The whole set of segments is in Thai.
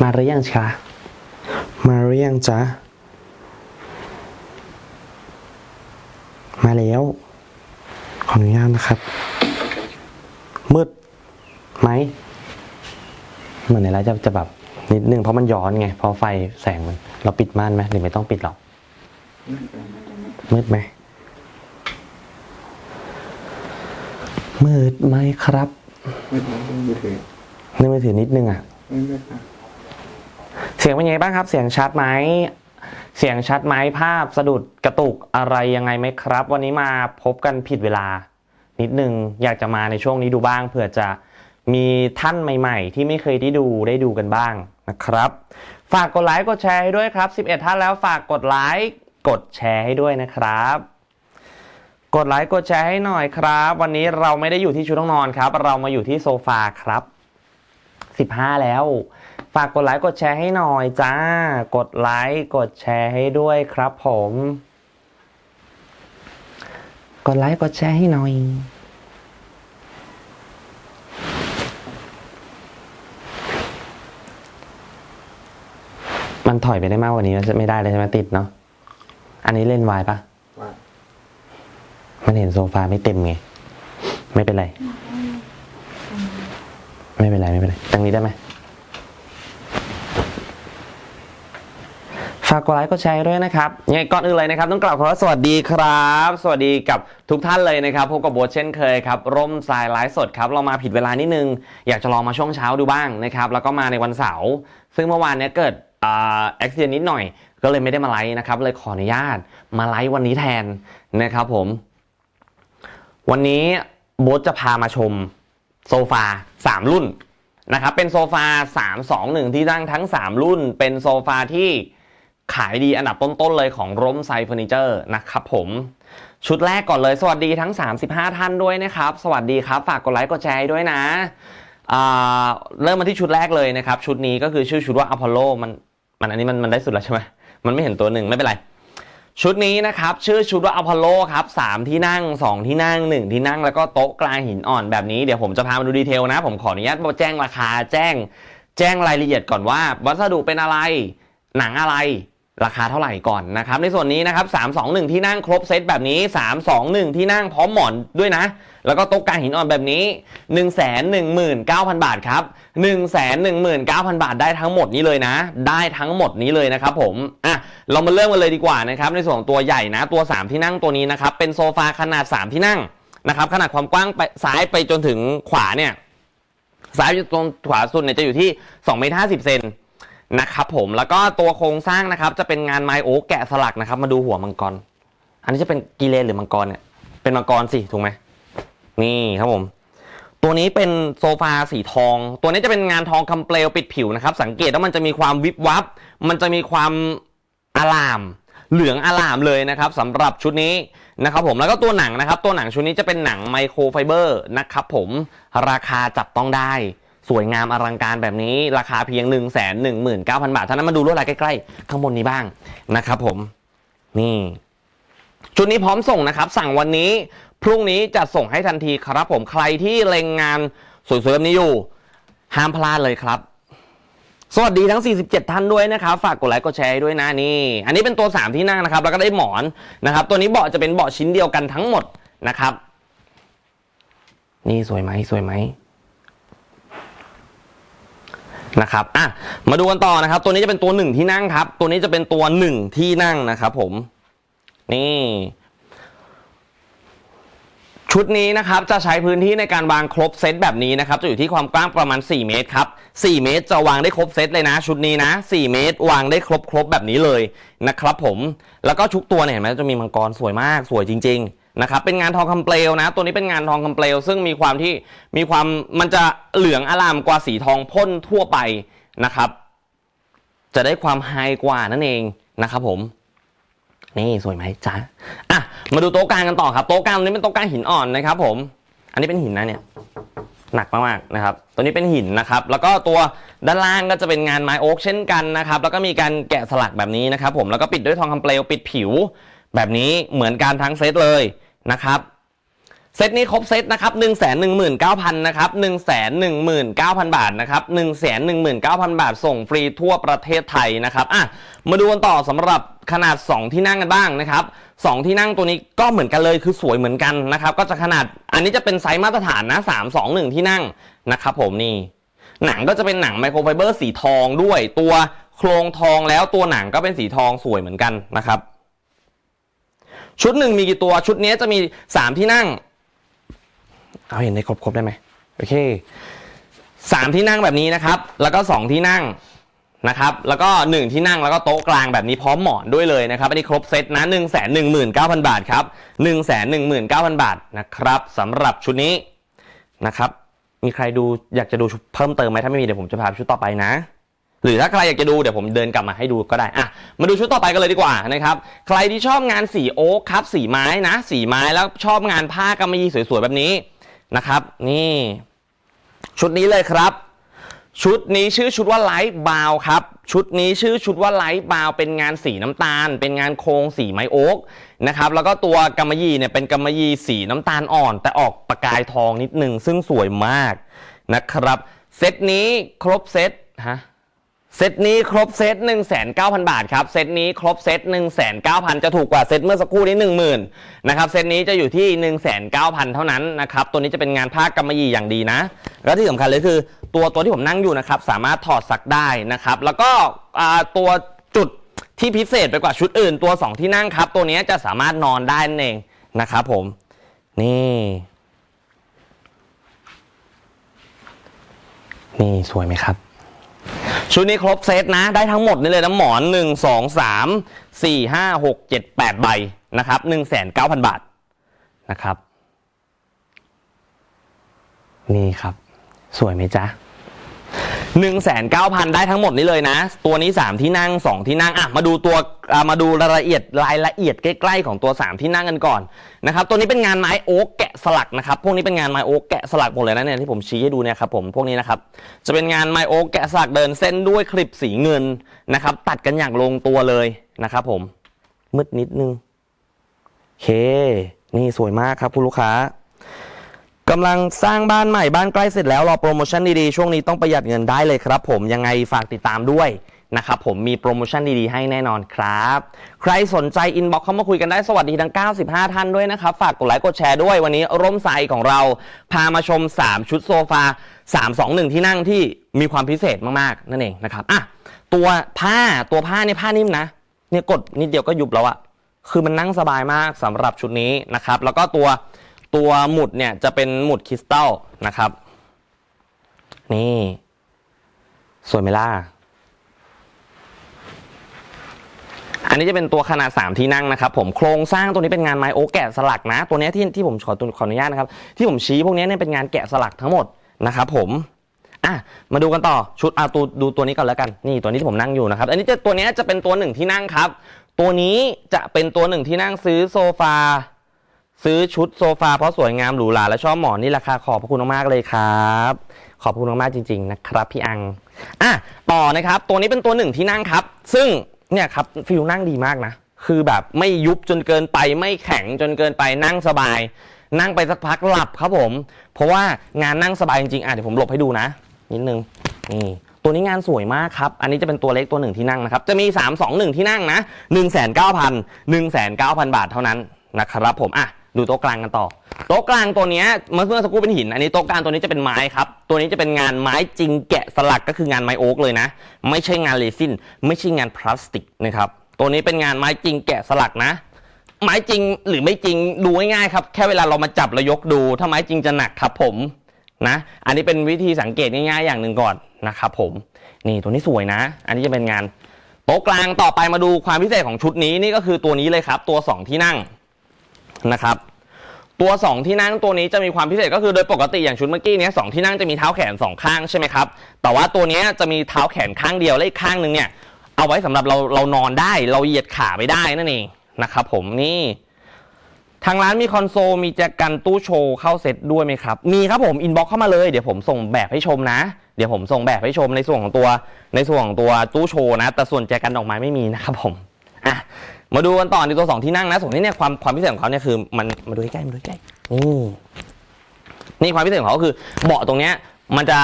มาหรือยังคะมาหรือยังจ๊ะ มาแล้ว ขออนุญาตนะครับ มืดไหม เหมือนในไลฟ์จะจะแบบนิดนึงเพราะมันย้อนไง เพราะไฟแสงมัน เราปิดม่านไหมหรือไม่ต้องปิดหรอก มืดไหม มืดไหมครับไม่ต้องมือถือในมือถือนิดนึงอะไม่ไม่ค่ะ เสียงเป็นยังไงบ้างครับ เสียงชัดไหมเสียงชัดไหมภาพสะดุดกระตุกอะไรยังไงไหมครับ วันนี้มาพบกันผิดเวลา นิดนึงอยากจะมาในช่วงนี้ดูบ้างเผื่อจะมีท่านใหม่ ๆ ที่ไม่เคยได้ดูได้ดูกันบ้างนะครับ ฝากกดไลค์กดแชร์ให้ด้วยครับ 11 ท่านแล้วฝากกดไลค์กดแชร์ให้ด้วยนะครับ กดไลค์กดแชร์ให้หน่อยครับ วันนี้เราไม่ได้อยู่ที่ชุดห้องนอนครับ เรามาอยู่ที่โซฟาครับ 15 แล้ว ฝากกดไลค์กดแชร์ให้หน่อยจ้า กดไลค์กดแชร์ให้ด้วยครับผม กดไลค์กดแชร์ให้หน่อย มันถอยไปได้มากกว่านี้จะไม่ได้เลยใช่ไหมติดเนาะ อันนี้เล่นวายปะว่ามันเห็นโซฟาไม่เต็มไง ไม่เป็นไร ไม่เป็นไร ไม่เป็นไรตั้งนี้ได้ไหม ฝากกดไลค์กดแชร์ด้วยนะครับยังไงก่อนอื่นเลยนะครับต้องกล่าวคำว่าสวัสดีครับ สวัสดีกับทุกท่านเลยนะครับพบกับโบทเช่นเคยครับร่มสายไลฟ์สดครับเรามาผิดเวลานิดนึง อยากจะลองมาช่วงเช้าดูบ้างนะครับแล้วก็มาในวันเสาร์ซึ่งเมื่อวานเนี้ยเกิดอ่าอุบิเหตุนิดหน่อย ก็เลยไม่ได้มาไลฟ์นะครับเลยขออนุญาตมาไลฟ์วันนี้แทนนะครับผม วันนี้โบทจะพามาชมโซฟา3 รุ่นนะครับเป็นโซฟา3 2 1 ที่นั่งทั้ง 3 รุ่น เป็นโซฟาที่ ขายดีอันดับต้นๆเลยของร่มไซเฟอร์นิเจอร์นะครับผมชุดแรกก่อนเลยสวัสดีทั้ง 35 ท่านด้วยนะครับ สวัสดีครับ ฝากกดไลค์กดแชร์ด้วยนะเริ่มมาที่ชุดแรกเลยนะครับ ชุดนี้ก็คือชื่อชุดว่าอพอลโลมันมันอันนี้มันมันได้สุดแล้วใช่ไหมมันไม่เห็นตัวหนึ่งไม่เป็นไร ชุดนี้นะครับ ชื่อชุดว่าอพอลโลครับสามที่นั่งสองที่นั่งหนึ่งที่นั่ง แล้วก็โต๊ะกลางหินอ่อนแบบนี้เดี๋ยวผมจะพามาดูดีเทลนะ ผมขออนุญาตแจ้งราคาแจ้ง แจ้งรายละเอียดก่อนว่า วัสดุเป็นอะไรหนังอะไร ราคาเท่าไหร่ก่อนนะครับในส่วนนี้นะครับ3 2 1 ที่นั่งครบเซตแบบนี้ 3 2 1 ที่นั่งพร้อมหมอนด้วยนะ แล้วก็โต๊ะกลางหินอ่อนแบบนี้ 1 1 9 0 0 0 บาทครับ 1 1 9 0 0 0บาทได้ทั้งหมดนี้เลยนะ ได้ทั้งหมดนี้เลยนะครับผมอะเรามาเริ่มกันเลยดีกว่านะครับในส่วนของตัวใหญ่นะตัว 3 ที่นั่งตัวนี้นะครับเป็นโซฟาขนาด 3 ที่นั่งนะครับขนาดความกว้างไปซ้ายไปจนถึงขวาเนี่ยซ้ายตรงขวาสุดเนี่ยจะอยู่ที่2เมตร50เซน นะครับผมแล้วก็ตัวโครงสร้างนะครับ จะเป็นงานไม้โอ๊กแกะสลักนะครับ มาดูหัวมังกร อันนี้จะเป็นกีเลนหรือมังกรเนี่ยเป็นมังกรสิถูกไหมนี่ครับผมตัวนี้เป็นโซฟาสีทอง ตัวนี้จะเป็นงานทองคำเปลวปิดผิวนะครับ สังเกตว่ามันจะมีความวิบวับ มันจะมีความอลาม เหลืองอลามเลยนะครับสำหรับชุดนี้นะครับผมแล้วก็ตัวหนังนะครับ ตัวหนังชุดนี้จะเป็นหนังไมโครไฟเบอร์นะครับผมราคาจับต้องได้ สวยงามอลังการแบบนี้ราคาเพียง 1 1 9 0 0 0 บาทเท่านั้นมาดูลวดลายใกล้ๆ ข้างบนนี้บ้างนะครับผมนี่ชุดนี้พร้อมส่งนะครับ สั่งวันนี้พรุ่งนี้จะส่งให้ทันทีครับผมใครที่เล็งงานสวยๆแบบนี้อยู่ ห้ามพลาดเลยครับ สวัสดีทั้ง 47 ท่านด้วยนะครับ ฝากกดไลค์กดแชร์ด้วยนะนี่ อันนี้เป็นตัว 3 ที่นั่งนะครับ แล้วก็ได้หมอนนะครับ ตัวนี้เบาะจะเป็นเบาะชิ้นเดียวกันทั้งหมดนะครับ นี่สวยไหมสวยไหม นะครับอะมาดูกันต่อนะครับ ตัวนี้จะเป็นตัวหนึ่งที่นั่งครับ ตัวนี้จะเป็นตัวหนึ่งที่นั่งนะครับ ผม นี่ ชุดนี้นะครับจะใช้พื้นที่ในการวางครบเซตแบบนี้นะครับ จะอยู่ที่ความกว้างประมาณ 4 เมตรครับ 4 เมตรจะวางได้ครบเซตเลยนะ ชุดนี้นะ 4 เมตรวางได้ครบครบแบบนี้เลยนะครับ ผม แล้วก็ชุกตัวเนี่ยเห็นไหมจะมีมังกรสวยมากสวยจริง ๆ นะครับเป็นงานทองคำเปลวนะ ตัวนี้เป็นงานทองคำเปลว ซึ่งมีความที่มีความมันจะเหลืองอลามกว่าสีทองพ่นทั่วไปนะครับ จะได้ความไฮกว่านั่นเองนะครับผมนี่สวยไหมจ๊ะอะมาดูโต๊ะกลางกันต่อครับโต๊ะกลางนี้เป็นโต๊ะกลางหินอ่อนนะครับ ผม อันนี้เป็นหินนะเนี่ยหนักมากๆนะครับ ตัวนี้เป็นหินนะครับ แล้วก็ตัวด้านล่างก็จะเป็นงานไม้โอ๊กเช่นกันนะครับ แล้วก็มีการแกะสลักแบบนี้นะครับ ผมแล้วก็ปิดด้วยทองคำเปลวปิดผิว แบบนี้เหมือนกันทั้งเซตเลย นะครับเซตนี้ครบเซตนะครับ1 1 9 0 0 0นะครับ1 1 9 0 0 0บาทนะครับ1 1 9 0 0 0บาทส่งฟรีทั่วประเทศไทยนะครับอะมาดูกันต่อสำหรับขนาด 2 ที่นั่งกันบ้างนะครับ2ที่นั่งตัวนี้ก็เหมือนกันเลยคือสวยเหมือนกันนะครับ ก็จะขนาดอันนี้จะเป็นไซส์มาตรฐานนะ3 2 1ที่นั่งนะครับผมนี่หนังก็จะเป็นหนังไมโครไฟเบอร์สีทองด้วย ตัวโครงทองแล้วตัวหนังก็เป็นสีทองสวยเหมือนกันนะครับ ชุดหนึ่งมีกี่ตัว ชุดนี้จะมีสามที่นั่ง เอาเห็นในครบครบได้ไหมโอเคสามที่นั่งแบบนี้นะครับ แล้วก็สองที่นั่งนะครับ แล้วก็หนึ่งที่นั่งแล้วก็โต๊ะกลางแบบนี้พร้อมหมอนด้วยเลยนะครับ อันนี้ครบเซตนะหนึ่งแสนหนึ่งหมื่นเก้าพันบาทครับหนึ่งแสนหนึ่งหมื่นเก้าพันบาทนะครับสำหรับชุดนี้นะครับ มีใครดูอยากจะดูเพิ่มเติมไหมถ้าไม่มีเดี๋ยวผมจะพาไปชุดต่อไปนะ หรือถ้าใครอยากจะดูเดี๋ยวผมเดินกลับมาให้ดูก็ได้อะมาดูชุดต่อไปกันเลยดีกว่านะครับใครที่ชอบงานสีโอ๊คครับสีไม้นะ สีไม้แล้วชอบงานผ้ากำมะหยี่สวยๆแบบนี้นะครับ นี่ ชุดนี้เลยครับ ชุดนี้ชื่อชุดว่าไลท์บาวครับ ชุดนี้ชื่อชุดว่าไลท์บาวเป็นงานสีน้ำตาล เป็นงานโครงสีไม้โอ๊กนะครับแล้วก็ตัวกำมะหยี่เนี่ยเป็นกำมะหยี่สีน้ำตาลอ่อน แต่ออกประกายทองนิดนึงซึ่งสวยมากนะครับเซตนี้ครบเซตฮะ เซตนี้ครบเซต1 9 0 0 0 บาทครับ เซตนี้ครบเซต1 9 0 0 0 จะถูกกว่าเซตเมื่อสักครู่นี้ 10,000นะครับ เซตนี้จะอยู่ที่ 1 9 0 0 0 เท่านั้นนะครับ ตัวนี้จะเป็นงานผ้ากำมะหยี่อย่างดีนะ แล้วที่สำคัญเลยคือตัวตัวที่ผมนั่งอยู่นะครับ สามารถถอดซักได้นะครับ แล้วก็ตัวจุดที่พิเศษไปกว่าชุดอื่น ตัว 2 ที่นั่งครับ ตัวนี้จะสามารถนอนได้นั่นเองนะครับผม นี่ นี่สวยไหมครับ ชุดนี้ครบเซตนะ ได้ทั้งหมดนี่เลยนะหมอน 1 2 3 4 5 6 7 8 ใบนะครับ1 9 0 0 0 บาทนะครับ นี่ครับ สวยไหมจ๊ะ 1 9 0 0 0 ได้ทั้งหมดนี้เลยนะ ตัวนี้ 3 ที่นั่ง 2 ที่นั่งอะมาดูตัวมาดูรายละเอียดรายละเอียดใกล้ๆของตัว 3 ที่นั่งกันก่อนนะครับตัวนี้เป็นงานไม้โอ๊กแกะสลักนะครับพวกนี้เป็นงานไม้โอ๊กแกะสลักหมดเลยนะเนี่ยที่ผมชี้ให้ดูเนี่ยครับผมพวกนี้นะครับจะเป็นงานไม้โอ๊กแกะสลักเดินเส้นด้วยคลิปสีเงินนะครับตัดกันอย่างลงตัวเลยนะครับผมมืดนิดนึงโอเค นี่สวยมากครับคุณลูกค้า กำลังสร้างบ้านใหม่บ้านใกล้เสร็จแล้วรอโปรโมชั่นดีๆ ช่วงนี้ต้องประหยัดเงินได้เลยครับ ผมยังไงฝากติดตามด้วยนะครับผมมีโปรโมชั่นดีๆ ให้แน่นอนครับ ใครสนใจอินบ็อกเข้ามาคุยกันได้สวัสดีทั้ง 95 ท่านด้วยนะครับ ฝากกดไลค์กดแชร์ด้วยวันนี้ร่มไซของเรา พามาชม 3 ชุดโซฟา 3 2 1 ที่นั่งที่มีความพิเศษมากๆ นั่นเองนะครับอะตัวผ้าตัวผ้าเนี่ยผ้านิ่มนะ เนี่ยกดนิดเดียวก็ยุบแล้วอะคือมันนั่งสบายมากสำหรับชุดนี้นะครับแล้วก็ตัว ตัวหมุดเนี่ยจะเป็นหมุดคริสตัลนะครับ นี่ สวยไหมล่ะ อันนี้จะเป็นตัวขนาด 3 ที่นั่งนะครับ ผมโครงสร้างตัวนี้เป็นงานไม้โอ๊กแกะสลักนะ ตัวนี้ที่ที่ผมขอตัวขออนุญาตนะครับ ที่ผมชี้พวกนี้เนี่ยเป็นงานแกะสลักทั้งหมดนะครับผมอะมาดูกันต่อชุดอาตูดูตัวนี้ก่อนแล้วกันนี่ตัวนี้ที่ผมนั่งอยู่นะครับ อันนี้จะตัวนี้จะเป็นตัวหนึ่งที่นั่งครับ ตัวนี้จะเป็นตัวหนึ่งที่นั่งซื้อโซฟา ซื้อชุดโซฟาเพราะสวยงามหรูหราและชอบหมอนนี่ราคาขอบพระคุณมากๆเลยครับ ขอบคุณมากๆจริง ๆ นะครับพี่อังอะต่อนะครับ ตัวนี้เป็นตัวหนึ่งที่นั่งครับ ซึ่งเนี่ยครับฟิลนั่งดีมากนะ คือแบบไม่ยุบจนเกินไป ไม่แข็งจนเกินไปนั่งสบาย นั่งไปสักพักหลับครับผม เพราะว่างานนั่งสบายจริงๆอะเดี๋ยวผมหลบให้ดูนะ นิดนึงนี่ตัวนี้งานสวยมากครับ อันนี้จะเป็นตัวเล็กตัวหนึ่งที่นั่งนะครับ จะมี 3 2 1 ที่นั่งนะ 1 9 0 0 0 1 9 0 0 0 บาทเท่านั้นนะครับผม อะ ดูโต๊ะกลางกันต่อ โต๊ะกลางตัวนี้เมื่อเมื่อสักครู่เป็นหิน อันนี้โต๊ะกลางตัวนี้จะเป็นไม้ครับ ตัวนี้จะเป็นงานไม้จริงแกะสลักก็คืองานไม้โอ๊กเลยนะ ไม่ใช่งานเรซินไม่ใช่งานพลาสติกนะครับ ตัวนี้เป็นงานไม้จริงแกะสลักนะ ไม้จริงหรือไม่จริงดูง่ายๆครับ แค่เวลาเรามาจับแล้วยกดู ถ้าไม้จริงจะหนักครับผมนะ อันนี้เป็นวิธีสังเกตง่ายๆอย่างหนึ่งก่อนนะครับผม นี่ตัวนี้สวยนะ อันนี้จะเป็นงานโต๊ะกลางต่อไปมาดูความพิเศษของชุดนี้นี่ก็คือตัวนี้เลยครับ ตัว 2 ที่นั่ง นะครับ ตัว 2 ที่นั่งตัวนี้จะมีความพิเศษก็คือโดยปกติอย่างชุดเมื่อกี้เนี้ยสองที่นั่งจะมีเท้าแขนสองข้างใช่ไหมครับแต่ว่าตัวนี้จะมีเท้าแขนข้างเดียวและอีกข้างหนึ่งเนี่ยเอาไว้สำหรับเราเรานอนได้เราเหยียดขาไปได้นั่นเองนะครับผมนี่ทางร้านมีคอนโซลมีแจกันตู้โชว์เข้าเซ็ตด้วยไหมครับ มีครับผมอินบ็อกเข้ามาเลยเดี๋ยวผมส่งแบบให้ชมนะ เดี๋ยวผมส่งแบบให้ชมในส่วนของตัวในส่วนของตัวตู้โชว์นะ แต่ส่วนแจกันดอกไม้ไม่มีนะครับผมอะ มาดูกันต่อในตัวสองที่นั่งนะส่วนนี้เนี่ยความความพิเศษของเขาเนี่ยคือมันมาดูใกล้ๆมาดูใกล้ๆนี่นี่ความพิเศษของเขาคือ เบาะตรงเนี้ยมันจะ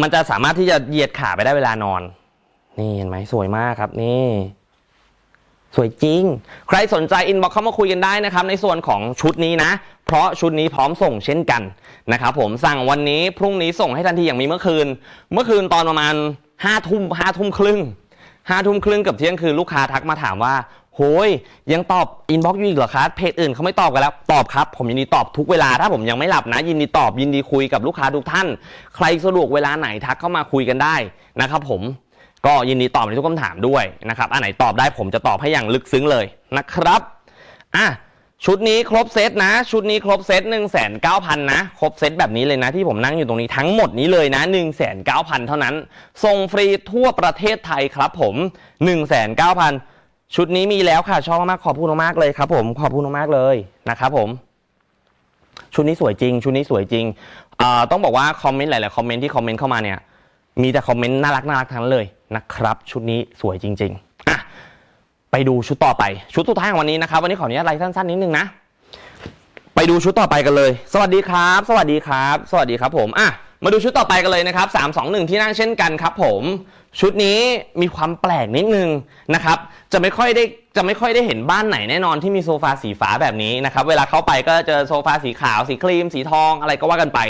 มันจะสามารถที่จะเหยียดขาไปได้เวลานอน นี่เห็นไหมสวยมากครับ นี่ สวยจริง ใครสนใจอินบ็อกเข้ามาคุยกันได้นะครับ ในส่วนของชุดนี้นะ เพราะชุดนี้พร้อมส่งเช่นกันนะครับผมสั่งวันนี้พรุ่งนี้ส่งให้ทันทีอย่างมีเมื่อคืน เมื่อคืนตอนประมาณห้าทุ่มห้าทุ่มครึ่งห้าทุ่มครึ่งเกับเที่ยงคืนลูกค้าทักมาถามว่า โหยยังตอบอินบ็อกซ์อยู่อีกเหรอครับเพจอื่นเขาไม่ตอบกันแล้ว ตอบครับ ผมยินดีตอบทุกเวลา ถ้าผมยังไม่หลับนะ ยินดีตอบยินดีคุยกับลูกค้าทุกท่าน ใครสะดวกเวลาไหนทักเข้ามาคุยกันได้นะครับผมก็ยินดีตอบในทุกคำถามด้วยนะครับอันไหนตอบได้ผมจะตอบให้อย่างลึกซึ้งเลยนะครับอะชุดนี้ครบเซตนะ ชุดนี้ครบเซต1 9 0 0 0นะ ครบเซตแบบนี้เลยนะ ที่ผมนั่งอยู่ตรงนี้ทั้งหมดนี้เลยนะ 1 9 0 0 0 เท่านั้นส่งฟรีทั่วประเทศไทยครับผม 1 9 0 0 0 ชุดนี้มีแล้วค่ะชอบมากขอบคุณมากเลยครับ ผมขอบคุณมากเลยนะครับผม ชุดนี้สวยจริง ชุดนี้สวยจริงต้องบอกว่าคอมเมนต์หลายๆคอมเมนต์ที่คอมเมนต์เข้ามาเนี่ย มีแต่คอมเมนต์น่ารักน่ารักทั้งนั้นเลยนะครับ ชุดนี้สวยจริงๆอะไปดูชุดต่อไป ชุดสุดท้ายของวันนี้นะครับ วันนี้ขออนุญาตไลฟ์สั้นๆนิดนึงนะไปดูชุดต่อไปกันเลย สวัสดีครับ สวัสดีครับ สวัสดีครับผมอะมาดูชุดต่อไปกันเลยนะครับ3 2 1 ที่นั่งเช่นกันครับผม ชุดนี้มีความแปลกนิดนึงนะครับ จะไม่ค่อยได้จะไม่ค่อยได้เห็นบ้านไหนแน่นอนที่มีโซฟาสีฟ้าแบบนี้นะครับ เวลาเข้าไปก็เจอโซฟาสีขาว สีครีม สีทองอะไรก็ว่ากันไป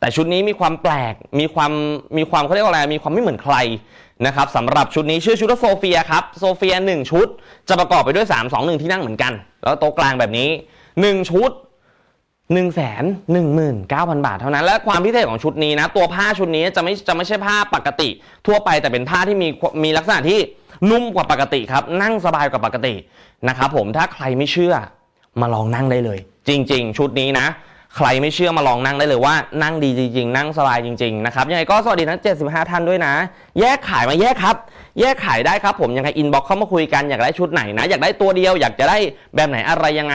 แต่ชุดนี้มีความแปลก มีความมีความเขาเรียกว่าอะไร มีความไม่เหมือนใครนะครับสำหรับชุดนี้ชื่อชุดว่าโซเฟียครับ โซเฟีย 1 ชุด จะประกอบไปด้วย 3 2 1 ที่นั่งเหมือนกัน แล้วโต๊ะกลางแบบนี้ 1 ชุด 1 1 9 0 0 0 บาทเท่านั้น และความพิเศษของชุดนี้นะ ตัวผ้าชุดนี้จะไม่จะไม่ใช่ผ้าปกติ ทั่วไปแต่เป็นผ้าที่มีมีลักษณะที่นุ่มกว่าปกติครับ นั่งสบายกว่าปกตินะครับผมถ้าใครไม่เชื่อมาลองนั่งได้เลย จริง ๆ ชุดนี้นะ ใครไม่เชื่อมาลองนั่งได้เลยว่านั่งดีจริง ๆ นั่งสบายจริงๆนะครับยังไงก็สวัสดีทั้ง 75 ท่านด้วยนะ แยกขายมาแยกครับ แยกขายได้ครับผมยังไงอินบ็อกเข้ามาคุยกันอยากได้ชุดไหนนะ อยากได้ตัวเดียวอยากจะได้แบบไหนอะไรยังไง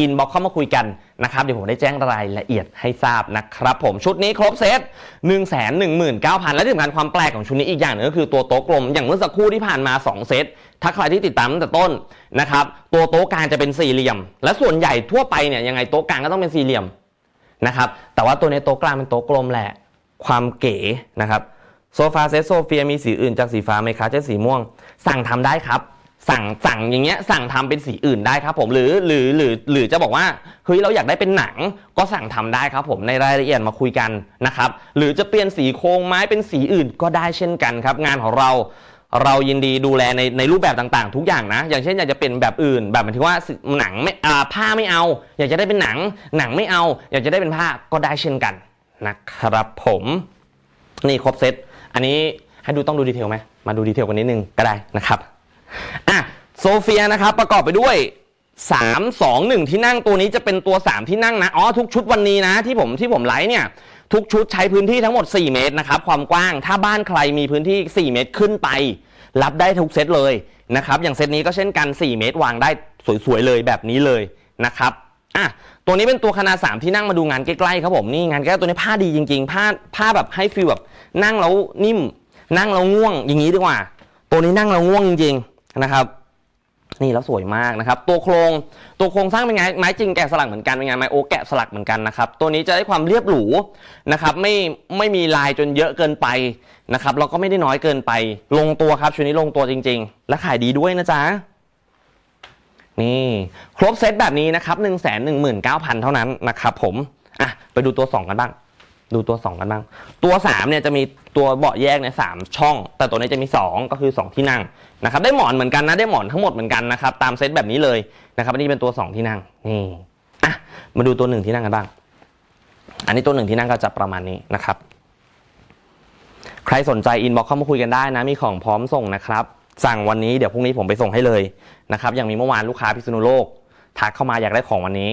อินบ็อกเข้ามาคุยกันนะครับเดี๋ยวผมได้แจ้งรายละเอียดให้ทราบนะครับผมชุดนี้ครบเซต1 1 9 0 0 0 และที่สำคัญความแปลกของชุดนี้อีกอย่างหนึงก็คือตัวโต๊ะกลม อย่างเมื่อสักครู่ที่ผ่านมา 2 เซตถ้าใครที่ติดตามตั้งแต่ต้นนะครับตัวโต๊ะกลางจะเป็นสี่เหลี่ยม และส่วนใหญ่ทั่วไปเนี่ยยังไงโต๊ะกลางก็ต้องเป็นสี่เหลี่ยมนะครับแต่ว่าตัวในโต๊ะกลางเป็นโต๊ะกลมแหละความเก๋นะครับโซฟาเซตโซเฟียมีสีอื่นจากสีฟ้าไหมคะใช่สีม่วง สั่งทำได้ครับ สั่งสั่งอย่างเงี้ยสั่งทำเป็นสีอื่นได้ครับผมหรือหรือหรือหรือจะบอกว่าเฮ้ยเราอยากได้เป็นหนังก็สั่งทำได้ครับผมในรายละเอียดมาคุยกันนะครับหรือจะเปลี่ยนสีโครงไม้เป็นสีอื่นก็ได้เช่นกันครับงานของเราเรายินดีดูแลในในรูปแบบต่างๆ ทุกอย่างนะ อย่างเช่นอยากจะเป็นแบบอื่น แบบหมายถึงว่าหนังไม่อ่าผ้าไม่เอา อยากจะได้เป็นหนัง หนังไม่เอา อยากจะได้เป็นผ้าก็ได้เช่นกันนะครับผมนี่ครบเซตอันนี้ให้ดูต้องดูดีเทลไหมมาดูดีเทลกันนิดนึงก็ได้นะครับ อะโซเฟียนะครับประกอบไปด้วย3 2 1ที่นั่งตัวนี้จะเป็นตัว3ที่นั่งนะอ๋อทุกชุดวันนี้นะที่ผมที่ผมไลฟ์เนี่ย ทุกชุดใช้พื้นที่ทั้งหมด 4 เมตรนะครับความกว้างถ้าบ้านใครมีพื้นที่ 4 เมตรขึ้นไป รับได้ทุกเซตเลยนะครับอย่างเซตนี้ก็เช่นกัน 4 เมตรวางได้สวยๆเลยแบบนี้เลยนะครับอะตัวนี้เป็นตัวขนาด3ที่นั่งมาดูงานใกล้ๆครับผมนี่งานใกล้ตัวนี้ผ้าดีจริงๆผ้าผ้าแบบให้ฟีลแบบนั่งแล้วนิ่ม นั่งแล้วง่วงอย่างนี้ดีกว่า ตัวนี้นั่งแล้วง่วงจริงๆ นะครับนี่แล้วสวยมากนะครับ ตัวโครงตัวโครงสร้างเป็นไงไม้จริงแกะสลักเหมือนกันเป็นไงไม้โอแกะสลักเหมือนกันนะครับ ตัวนี้จะได้ความเรียบหรูนะครับไม่ไม่มีลายจนเยอะเกินไปนะครับแล้วก็ไม่ได้น้อยเกินไป ลงตัวครับชุดนี้ลงตัวจริง ๆ และขายดีด้วยนะจ๊ะนี่ครบเซตแบบนี้นะครับ 1 1 9 0 0 0 เท่านั้นนะครับผมอะไปดูตัว 2 กันบ้าง ดูตัว 2 กันบ้าง ตัว 3 เนี่ยจะมีตัวเบาะแยกในสามช่อง แต่ตัวนี้จะมี 2 ก็คือ 2 ที่นั่งนะครับ ได้หมอนเหมือนกันนะ ได้หมอนทั้งหมดเหมือนกันนะครับ ตามเซตแบบนี้เลยนะครับ อันนี้เป็นตัว 2 ที่นั่ง นี่ อะ มาดูตัว 1 ที่นั่งกันบ้าง อันนี้ตัว 1 ที่นั่งก็จะประมาณนี้นะครับ ใครสนใจอินบ็อกเข้ามาคุยกันได้นะ มีของพร้อมส่งนะครับ สั่งวันนี้ เดี๋ยวพรุ่งนี้ผมไปส่งให้เลยนะครับ อย่างมีเมื่อวานลูกค้าพิษณุโลกทักเข้ามาอยากได้ของวันนี้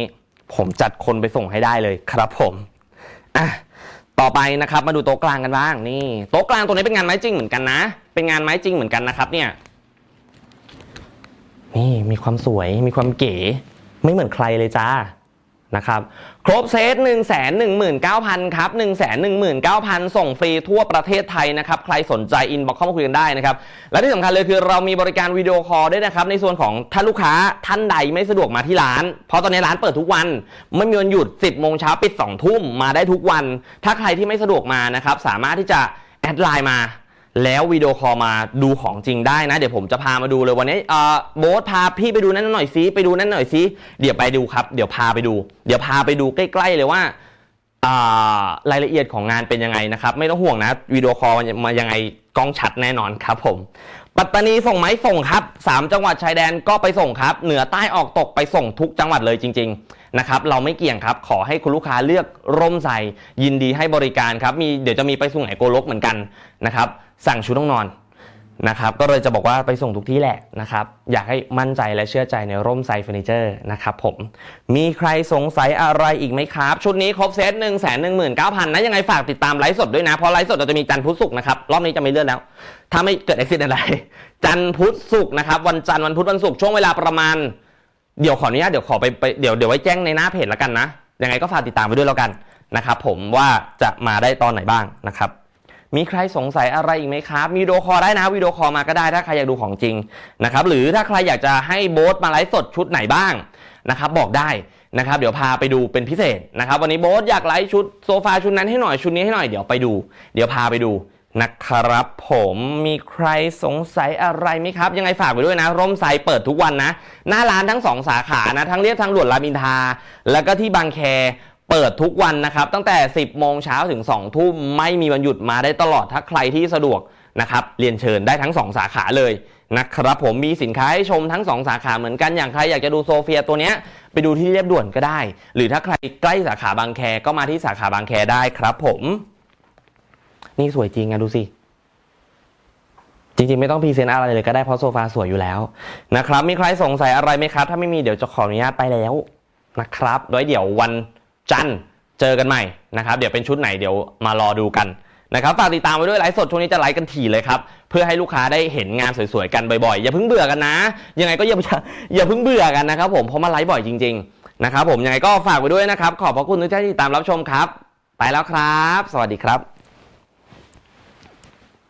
ผมจัดคนไปส่งให้ได้เลยครับผม อะ ต่อไปนะครับมาดูโต๊ะกลางกันบ้างนี่โต๊ะกลางตัวนี้เป็นงานไม้จริงเหมือนกันนะ เป็นงานไม้จริงเหมือนกันนะครับเนี่ยนี่มีความสวยมีความเก๋ไม่เหมือนใครเลยจ้า นะครับครบเซต1 1 1 9 0 0 0 ครับ 1 1 9 0 0 0 ส่งฟรีทั่วประเทศไทยนะครับ ใครสนใจอินบอกเข้ามาคุยกันได้นะครับ และที่สำคัญเลยคือเรามีบริการวิดีโอคอลด้วยนะครับ ในส่วนของถ้าลูกค้าท่านใดไม่สะดวกมาที่ร้าน เพราะตอนนี้ร้านเปิดทุกวัน ไม่มีวันหยุด 10 โมงเช้าปิด 2 ทุ่มมาได้ทุกวัน ถ้าใครที่ไม่สะดวกมานะครับ สามารถที่จะแอดไลน์มา แล้ววิดีโอคอลมาดูของจริงได้นะ เดี๋ยวผมจะพามาดูเลยวันนี้เอ่อโบ๊ทพาพี่ไปดูนั่นหน่อยซิไปดูนั่นหน่อยซิเดี๋ยวไปดูครับ เดี๋ยวพาไปดู เดี๋ยวพาไปดูใกล้ ๆ เลยว่าารายละเอียดของงานเป็นยังไงนะครับ ไม่ต้องห่วงนะวิดีโอคอลมายังไงกล้องชัดแน่นอนครับผม ปัตตานีส่งไหมส่งครับสามจังหวัดชายแดนก็ไปส่งครับ เหนือใต้ออกตกไปส่งทุกจังหวัดเลยจริง ๆ นะครับ เราไม่เกี่ยงครับ ขอให้คุณลูกค้าเลือกร่มใส่ยินดีให้บริการครับมีเดี๋ยวจะมีไปสุไหงโกลกเหมือนกันนะครับ สั่งชุดต้องนอนนะครับก็เลยจะบอกว่าไปส่งทุกที่แหละนะครับ อยากให้มั่นใจและเชื่อใจในร่มไซเฟอร์นิเจอร์นะครับผมมีใครสงสัยอะไรอีกไหมครับ ชุดนี้ครบเซตหนึ่งแสนหนึ่งหมื่นเก้าพันนะยังไงฝากติดตามไลฟ์สดด้วยนะ เพราะไลฟ์สดเราจะมีจันทร์พุธศุกร์นะครับ รอบนี้จะไม่เลื่อนแล้ว ถ้าไม่เกิดอุบิเหตุอะไร จันทร์พุธศุกร์นะครับ วันจันทร์วันพุธวันศุกร์ช่วงเวลาประมาณ เดี๋ยวขออนุญาตเดี๋ยวขอไปไปเดี๋ยวเดี๋ยวไว้แจ้งในหน้าเพจแล้วกันนะยังไงก็ฝากติดตามไปด้วยแล้วกันนะครับผมว่าจะมาได้ตอนไหนบ้างนะครับ มีใครสงสัยอะไรอีกไหมครับ มีวิดีโอคอลได้นะวิดีโอคอลมาก็ได้ถ้าใครอยากดูของจริงนะครับหรือถ้าใครอยากจะให้โบ๊ทมาไลฟ์สดชุดไหนบ้างนะครับบอกได้นะครับเดี๋ยวพาไปดูเป็นพิเศษนะครับวันนี้โบ๊ทอยากไลฟ์ชุดโซฟาชุดนั้นให้หน่อยชุดนี้ให้หน่อยเดี๋ยวไปดู เดี๋ยวพาไปดูนะครับผมมีใครสงสัยอะไรไหมครับ ยังไงฝากไปด้วยนะ ร่มไซเปิดทุกวันนะ หน้าร้านทั้งสองสาขานะ ทั้งเรียบทางด่วนรามอินทา แล้วก็ที่บางแค เปิดทุกวันนะครับ ตั้งแต่ 10 โมงเช้าถึง 2 ทุ่มไม่มีวันหยุดมาได้ตลอดถ้าใครที่สะดวกนะครับเรียนเชิญได้ทั้ง 2 สาขาเลยนะครับผมมีสินค้าให้ชมทั้ง 2 สาขาเหมือนกันอย่างใครอยากจะดูโซเฟียตัวเนี้ยไปดูที่เรียบด่วนก็ได้ หรือถ้าใครใกล้สาขาบางแคก็มาที่สาขาบางแคได้ครับผม นี่สวยจริงอะดูสิจริงๆ ไม่ต้องพรีเซนต์อะไรเลยก็ได้เพราะโซฟาสวยอยู่แล้วนะครับมีใครสงสัยอะไรไหมครับ ถ้าไม่มีเดี๋ยวจะขออนุญาตไปแล้วนะครับไว้เดี๋ยววัน จันทร์เจอกันใหม่นะครับเดี๋ยวเป็นชุดไหนเดี๋ยวมารอดูกันนะครับฝากติดตามไว้ด้วยไลฟ์สดช่วงนี้จะไลฟ์กันถี่เลยครับเพื่อให้ลูกค้าได้เห็นงานสวยๆกันบ่อยๆอย่าเพิ่งเบื่อกันนะ ยังไงก็อย่าอย่าเพิ่งเบื่อกันนะครับผมเพราะมาไลฟ์บ่อยจริง ๆนะครับผมยังไงก็ฝากไว้ด้วยนะครับขอบพระคุณทุกท่านที่ติดตามรับชมครับ ไปแล้วครับ สวัสดีครับ